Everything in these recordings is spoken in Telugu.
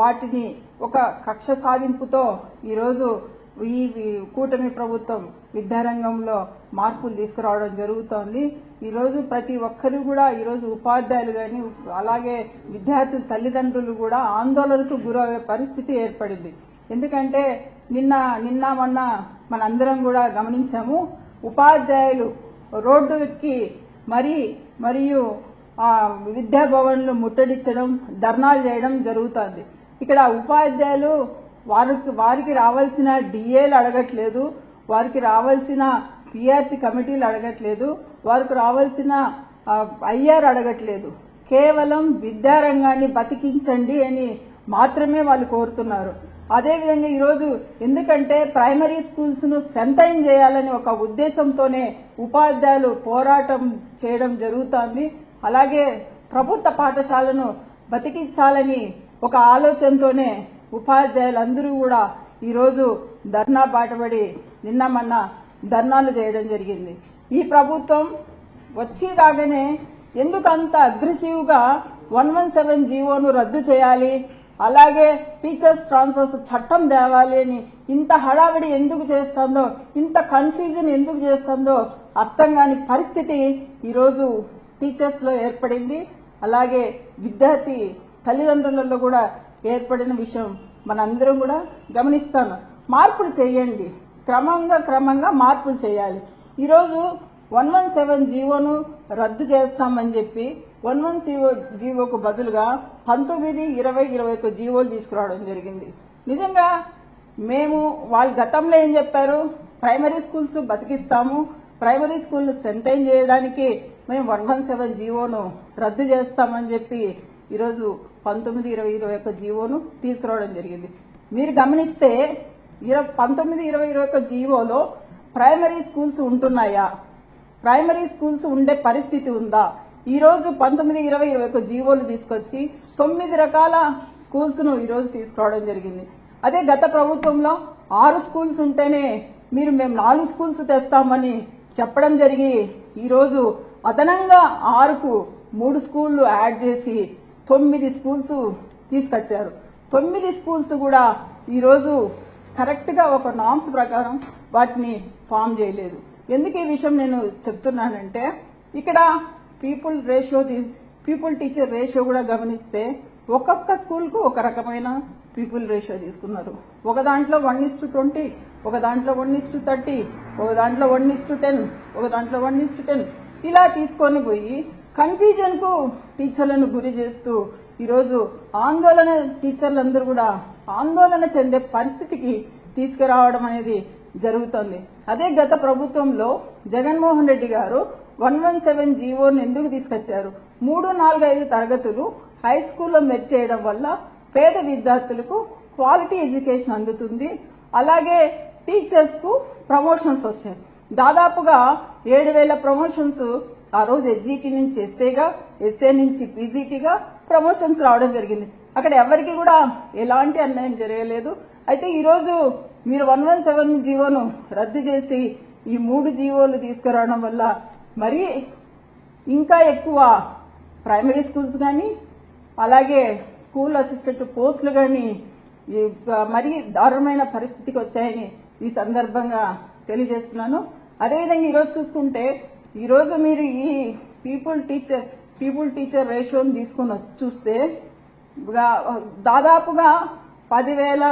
వాటిని ఒక కక్ష సాధింపుతో ఈరోజు ఈ కూటమి ప్రభుత్వం విద్యారంగంలో మార్పులు తీసుకురావడం జరుగుతోంది. ఈరోజు ప్రతి ఒక్కరు కూడా ఈరోజు ఉపాధ్యాయులు కానీ అలాగే విద్యార్థుల తల్లిదండ్రులు కూడా ఆందోళనకు గురయ్యే పరిస్థితి ఏర్పడింది. ఎందుకంటే నిన్న నిన్న మొన్న మనందరం కూడా గమనించాము ఉపాధ్యాయులు రోడ్డు ఎక్కి మరి మరియు విద్యాభవన్లు ముట్టడించడం ధర్నాలు చేయడం జరుగుతోంది. ఇక్కడ ఉపాధ్యాయులు వారికి వారికి రావాల్సిన డిఏలు అడగట్లేదు వారికి రావాల్సిన పిఆర్సి కమిటీలు అడగట్లేదు వారికి రావాల్సిన ఐఆర్ అడగట్లేదు. కేవలం విద్యారంగాన్ని బతికించండి అని మాత్రమే వాళ్ళు కోరుతున్నారు. అదేవిధంగా ఈరోజు ఎందుకంటే ప్రైమరీ స్కూల్స్ను స్ట్రెంథైన్ చేయాలని ఒక ఉద్దేశంతోనే ఉపాధ్యాయులు పోరాటం చేయడం జరుగుతోంది. అలాగే ప్రభుత్వ పాఠశాలను బతికించాలని ఒక ఆలోచనతోనే ఉపాధ్యాయులందరూ కూడా ఈరోజు ధర్నా బాటపడి నిన్న మొన్న ధర్నాలు చేయడం జరిగింది. ఈ ప్రభుత్వం వచ్చి రాగానే ఎందుకు అంత వన్ వన్ సెవెన్ జీవోను రద్దు చేయాలి? అలాగే టీచర్స్ ట్రాన్స్ఫర్స్ చట్టం తేవాలి అని ఇంత హడావిడి ఎందుకు చేస్తుందో ఇంత కన్ఫ్యూజన్ ఎందుకు చేస్తుందో అర్థం కాని పరిస్థితి ఈరోజు టీచర్స్లో ఏర్పడింది. అలాగే విద్యార్థి తల్లిదండ్రులలో కూడా ఏర్పడిన విషయం మనందరం కూడా గమనిస్తాను. మార్పులు చేయండి. క్రమంగా క్రమంగా మార్పులు చేయాలి. ఈరోజు వన్ వన్ సెవెన్ జీవోను రద్దు చేస్తామని చెప్పి వన్ వన్ జీవో జీవోకు బదులుగా పంతొమ్మిది ఇరవై ఇరవై ఒక జీవోలు తీసుకురావడం జరిగింది. నిజంగా మేము వాళ్ళు గతంలో ఏం చెప్పారు? ప్రైమరీ స్కూల్స్ బతికిస్తాము. ప్రైమరీ స్కూల్ను స్ట్రెంథైన్ చేయడానికి మేము వన్ వన్ సెవెన్ జీవోను రద్దు చేస్తామని చెప్పి ఈరోజు పంతొమ్మిది ఇరవై ఇరవై ఒక జీవోను తీసుకురావడం జరిగింది. మీరు గమనిస్తే ఇరవై పంతొమ్మిది ఇరవై ఇరవై ఒక జీవోలో ప్రైమరీ స్కూల్స్ ఉంటున్నాయా? ప్రైమరీ స్కూల్స్ ఉండే పరిస్థితి ఉందా? ఈ రోజు పంతొమ్మిది ఇరవై ఇరవై ఒక జీవోలు తీసుకొచ్చి తొమ్మిది రకాల స్కూల్స్ను తీసుకురావడం జరిగింది. అదే గత ప్రభుత్వంలో ఆరు స్కూల్స్ ఉంటేనే మీరు మేము నాలుగు స్కూల్స్ తెస్తామని చెప్పడం జరిగి ఈరోజు అదనంగా ఆరుకు మూడు స్కూళ్ళు యాడ్ చేసి తొమ్మిది స్కూల్స్ తీసుకొచ్చారు. తొమ్మిది స్కూల్స్ కూడా ఈరోజు కరెక్ట్గా ఒక నామ్స్ ప్రకారం వాటిని ఫామ్ చేయలేదు. ఎందుకు ఈ విషయం నేను చెప్తున్నానంటే ఇక్కడ people ratio people teacher ratio కూడా గమనిస్తే ఒక్కొక్క స్కూల్కు ఒక రకమైన పీపుల్ రేషియో తీసుకున్నారు. ఒక దాంట్లో వన్ ఇస్ టు ట్వంటీ ఒక దాంట్లో వన్ ఇస్టు థర్టీ ఒక దాంట్లో వన్ ఇస్ టు టెన్ ఒక దాంట్లో వన్ ఇస్ టు టెన్ ఇలా తీసుకొని పోయి కన్ఫ్యూజన్కు టీచర్లను గురి చేస్తూ ఈరోజు ఆందోళన టీచర్లందరూ కూడా ఆందోళన చెందే పరిస్థితికి తీసుకురావడం అనేది జరుగుతోంది. అదే గత ప్రభుత్వంలో జగన్మోహన్ రెడ్డి గారు వన్ వన్ సెవెన్ జీవోను ఎందుకు తీసుకొచ్చారు? మూడు నాలుగు ఐదు తరగతులు హై స్కూల్లో మెట్ చేయడం వల్ల పేద విద్యార్థులకు క్వాలిటీ ఎడ్యుకేషన్ అందుతుంది. అలాగే టీచర్స్కు ప్రమోషన్స్ వచ్చాయి దాదాపుగా ఏడు వేల ప్రమోషన్స్ ఆ రోజు ఎస్జీటీ నుంచి ఎస్ఏగా ఎస్ఏ నుంచి పీజీటీగా ప్రమోషన్స్ రావడం జరిగింది. అక్కడ ఎవరికి కూడా ఎలాంటి అన్యాయం జరగలేదు. అయితే ఈరోజు మీరు వన్ వన్ సెవెన్ జీవోను రద్దు చేసి ఈ మూడు జీవోలు తీసుకురావడం వల్ల మరి ఇంకా ఎక్కువ ప్రైమరీ స్కూల్స్ కానీ అలాగే స్కూల్ అసిస్టెంట్ పోస్టులు కానీ మరీ దారుణమైన పరిస్థితికి వచ్చాయని ఈ సందర్భంగా తెలియజేస్తున్నాను. అదేవిధంగా ఈరోజు చూసుకుంటే ఈరోజు మీరు ఈ పీపుల్ టీచర్ పీపుల్ టీచర్ రేషియోని తీసుకుని చూస్తే దాదాపుగా పదివేల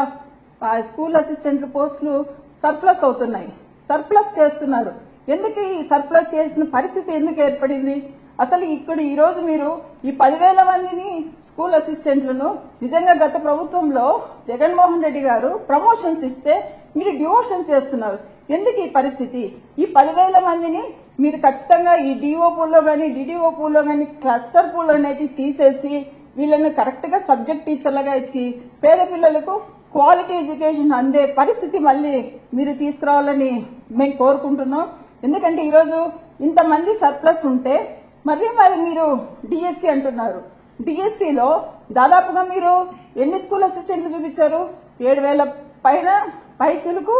స్కూల్ అసిస్టెంట్ పోస్టులు సర్ప్లస్ అవుతున్నాయి. సర్ప్లస్ చేస్తున్నారు. ఎందుకు ఈ సర్ప్లస్ చేయాల్సిన పరిస్థితి ఎందుకు ఏర్పడింది? అసలు ఇక్కడ ఈరోజు మీరు ఈ పదివేల మందిని స్కూల్ అసిస్టెంట్లను నిజంగా గత ప్రభుత్వంలో జగన్మోహన్ రెడ్డి గారు ప్రమోషన్స్ ఇస్తే మీరు డివోషన్స్ చేస్తున్నారు. ఎందుకు ఈ పరిస్థితి? ఈ పదివేల మందిని మీరు ఖచ్చితంగా ఈ డిఓ పూల్లో కానీ డిడిఓ పూల్లో కానీ క్లస్టర్ పూల్ అనేటివి తీసేసి వీళ్ళని కరెక్ట్గా సబ్జెక్ట్ టీచర్లుగా ఇచ్చి పేద పిల్లలకు క్వాలిటీ ఎడ్యుకేషన్ అందే పరిస్థితి మళ్ళీ మీరు తీసుకురావాలని మేము కోరుకుంటున్నాం. ఎందుకంటే ఈరోజు ఇంతమంది సర్ప్లస్ ఉంటే మరి మరి మీరు డిఎస్సి అంటున్నారు. డిఎస్సిలో దాదాపుగా మీరు ఎన్ని స్కూల్ అసిస్టెంట్లు చూపించారు? ఏడు వేల పైన పై చిలుకు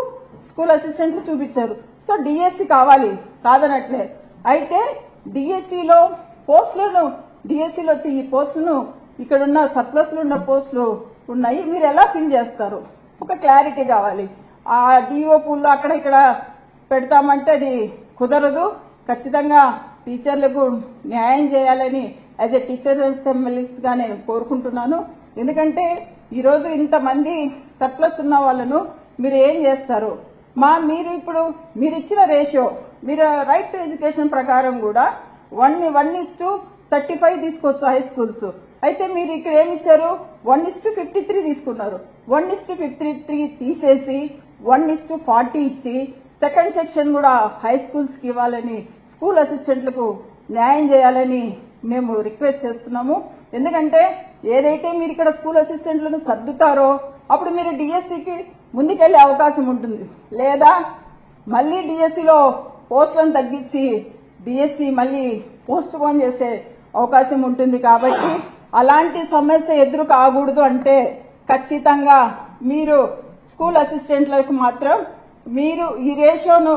స్కూల్ అసిస్టెంట్లు చూపించారు. సో డిఎస్సి కావాలి. కాదనట్లే. అయితే డిఎస్సిలో పోస్టులను డిఎస్సిలో వచ్చి ఈ పోస్టులను ఇక్కడున్న ఉన్న సర్ప్లస్లు ఉన్న పోస్టులు ఉన్నాయి. మీరు ఎలా ఫిల్ చేస్తారు? ఒక క్లారిటీ కావాలి. ఆ డిఓ పూల్లో అక్కడ ఇక్కడ పెడతామంటే అది కుదరదు. ఖచ్చితంగా టీచర్లకు న్యాయం చేయాలని యాజ్ ఎ టీచర్గా నేను కోరుకుంటున్నాను. ఎందుకంటే ఈరోజు ఇంతమంది సర్ప్లస్ ఉన్న వాళ్ళను మీరు ఏం చేస్తారు? మా మీరు ఇప్పుడు మీరు ఇచ్చిన రేషియో మీరు రైట్ టు ఎడ్యుకేషన్ ప్రకారం కూడా one one is to thirty five తీసుకోవచ్చు హై స్కూల్స్ అయితే మీరు ఇక్కడ ఏమి ఇచ్చారు? One is to fifty three తీసుకున్నారు. One is to fifty three తీసేసి వన్ ఇస్ టు ఫార్టీ ఇచ్చి సెకండ్ సెక్షన్ కూడా హై స్కూల్స్కి ఇవ్వాలని స్కూల్ అసిస్టెంట్లకు న్యాయం చేయాలని మేము రిక్వెస్ట్ చేస్తున్నాము. ఎందుకంటే ఏదైతే మీరు ఇక్కడ స్కూల్ అసిస్టెంట్లను సర్దుతారో అప్పుడు మీరు డిఎస్సికి ముందుకెళ్ళే అవకాశం ఉంటుంది. లేదా మళ్ళీ డిఎస్సిలో పోస్టులను తగ్గించి డిఎస్సి మళ్ళీ పోస్ట్ పోన్ చేసే అవకాశం ఉంటుంది కాబట్టి అలాంటి సమస్య ఎదురు కాకూడదు అంటే ఖచ్చితంగా మీరు స్కూల్ అసిస్టెంట్లకు మాత్రం మీరు ఈ రేషియోను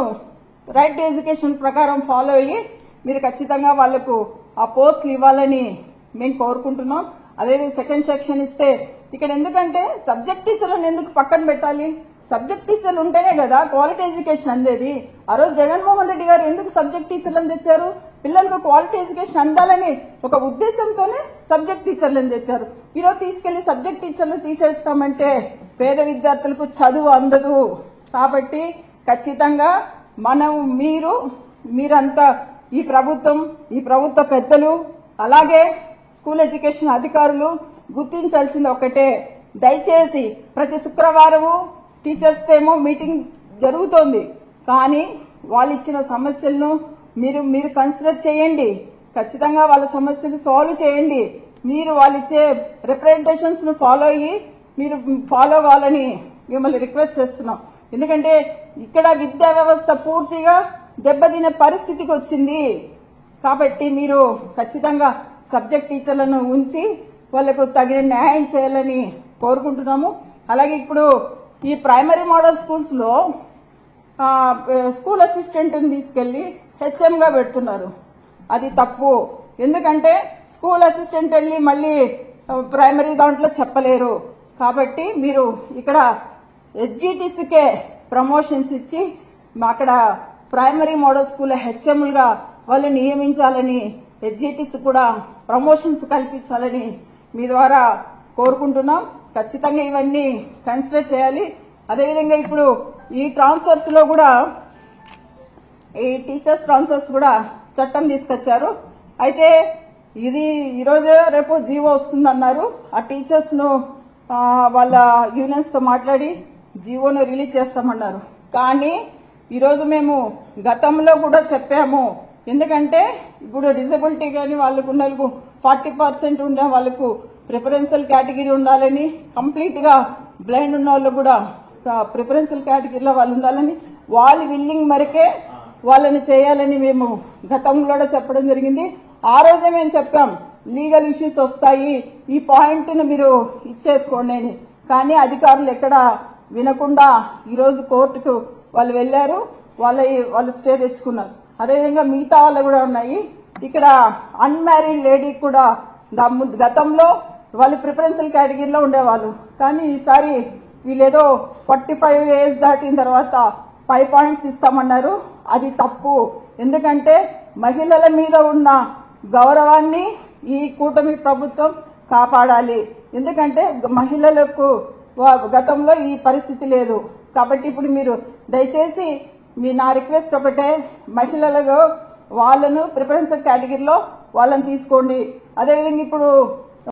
రైట్ ఎడ్యుకేషన్ ప్రకారం ఫాలో అయ్యి మీరు ఖచ్చితంగా వాళ్ళకు ఆ పోస్టులు ఇవ్వాలని మేము కోరుకుంటున్నాం. అదే సెకండ్ సెక్షన్ ఇస్తే ఇక్కడ ఎందుకంటే సబ్జెక్ట్ టీచర్లను ఎందుకు పక్కన పెట్టాలి? సబ్జెక్ట్ టీచర్లు ఉంటేనే కదా క్వాలిటీ ఎడ్యుకేషన్ అందేది. ఆ రోజు జగన్మోహన్ రెడ్డి గారు ఎందుకు సబ్జెక్ట్ టీచర్లను తెచ్చారు? పిల్లలకు క్వాలిటీ ఎడ్యుకేషన్ అందాలని ఒక ఉద్దేశంతోనే సబ్జెక్ట్ టీచర్లను తెచ్చారు. ఈరోజు తీసుకెళ్ళి సబ్జెక్ట్ టీచర్లు తీసేస్తామంటే పేద విద్యార్థులకు చదువు అందదు. కాబట్టి ఖచ్చితంగా మనం మీరు మీరంతా ఈ ప్రభుత్వం ఈ ప్రభుత్వ పెద్దలు అలాగే స్కూల్ ఎడ్యుకేషన్ అధికారులు గుర్తించాల్సింది ఒకటే. దయచేసి ప్రతి శుక్రవారము టీచర్స్ ఏమో మీటింగ్ జరుగుతోంది. కానీ వాళ్ళు ఇచ్చిన సమస్యలను మీరు మీరు కన్సిడర్ చేయండి. ఖచ్చితంగా వాళ్ళ సమస్యలు సాల్వ్ చేయండి. మీరు వాళ్ళు ఇచ్చే రిప్రజెంటేషన్స్ను ఫాలో అయ్యి మీరు ఫాలో అవ్వాలని మిమ్మల్ని రిక్వెస్ట్ చేస్తున్నాం. ఎందుకంటే ఇక్కడ విద్యా వ్యవస్థ పూర్తిగా దెబ్బతినే పరిస్థితికి వచ్చింది. కాబట్టి మీరు ఖచ్చితంగా సబ్జెక్ట్ టీచర్లను ఉంచి వాళ్ళకు తగిన న్యాయం చేయాలని కోరుకుంటున్నాము. అలాగే ఇప్పుడు ఈ ప్రైమరీ మోడల్ స్కూల్స్లో స్కూల్ అసిస్టెంట్ తీసుకెళ్ళి హెచ్ఎం గా పెడుతున్నారు. అది తప్పు. ఎందుకంటే స్కూల్ అసిస్టెంట్ వెళ్ళి మళ్ళీ ప్రైమరీ దాంట్లో చెప్పలేరు. కాబట్టి మీరు ఇక్కడ హెచ్జిటిసికే ప్రమోషన్స్ ఇచ్చి అక్కడ ప్రైమరీ మోడల్ స్కూల్ హెచ్ఎంలుగా వాళ్ళు నియమించాలని హెచ్జిటిసి కూడా ప్రమోషన్స్ కల్పించాలని మీ ద్వారా కోరుకుంటున్నాం. ఖచ్చితంగా ఇవన్నీ కన్సిడర్ చేయాలి. అదేవిధంగా ఇప్పుడు ఈ ట్రాన్స్ఫర్స్లో కూడా ఈ టీచర్స్ ట్రాన్స్ఫర్స్ కూడా చట్టం తీసుకొచ్చారు. అయితే ఇది ఈరోజు రేపు జీవో వస్తుందన్నారు. ఆ టీచర్స్ను వాళ్ళ యూనియన్స్తో మాట్లాడి జీవోను రిలీజ్ చేస్తామన్నారు. కానీ ఈరోజు మేము గతంలో కూడా చెప్పాము. ఎందుకంటే ఇప్పుడు డిజబిలిటీ కానీ వాళ్ళకు ఉన్న ఫార్టీ పర్సెంట్ ఉండే వాళ్ళకు ప్రిఫరెన్షియల్ కేటగిరీ ఉండాలని కంప్లీట్గా బ్లైండ్ ఉన్న వాళ్ళు కూడా ప్రిఫరెన్షియల్ కేటగిరీలో వాళ్ళు ఉండాలని వాళ్ళ విల్లింగ్ మరకే వాళ్ళని చేయాలని మేము గతంలో కూడా చెప్పడం జరిగింది. ఆ రోజే మేము చెప్పాం లీగల్ ఇష్యూస్ వస్తాయి ఈ పాయింట్ను మీరు ఇచ్చేసుకోండి అని. కానీ అధికారులు ఎక్కడ వినకుండా ఈరోజు కోర్టుకు వాళ్ళు వెళ్ళారు. వాళ్ళ వాళ్ళు స్టే తెచ్చుకున్నారు. అదేవిధంగా మిగతా వాళ్ళు కూడా ఉన్నాయి. ఇక్కడ అన్మ్యారీడ్ లేడీ కూడా దా- గతంలో వాళ్ళు ప్రిఫరెన్షియల్ కేటగిరీలో ఉండేవాళ్ళు. కానీ ఈసారి వీళ్ళేదో ఫార్టీ ఫైవ్ ఏజ్ దాటిన తర్వాత ఫైవ్ పాయింట్స్ ఇస్తామన్నారు. అది తప్పు. ఎందుకంటే మహిళల మీద ఉన్న గౌరవాన్ని ఈ కూటమి ప్రభుత్వం కాపాడాలి. ఎందుకంటే మహిళలకు వా- గతంలో ఈ పరిస్థితి లేదు. కాబట్టి ఇప్పుడు మీరు దయచేసి మీ నా రిక్వెస్ట్ ఒకటే మహిళలకు వాళ్ళను ప్రిఫరెన్స్ కేటగిరీలో వాళ్ళని తీసుకోండి. అదేవిధంగా ఇప్పుడు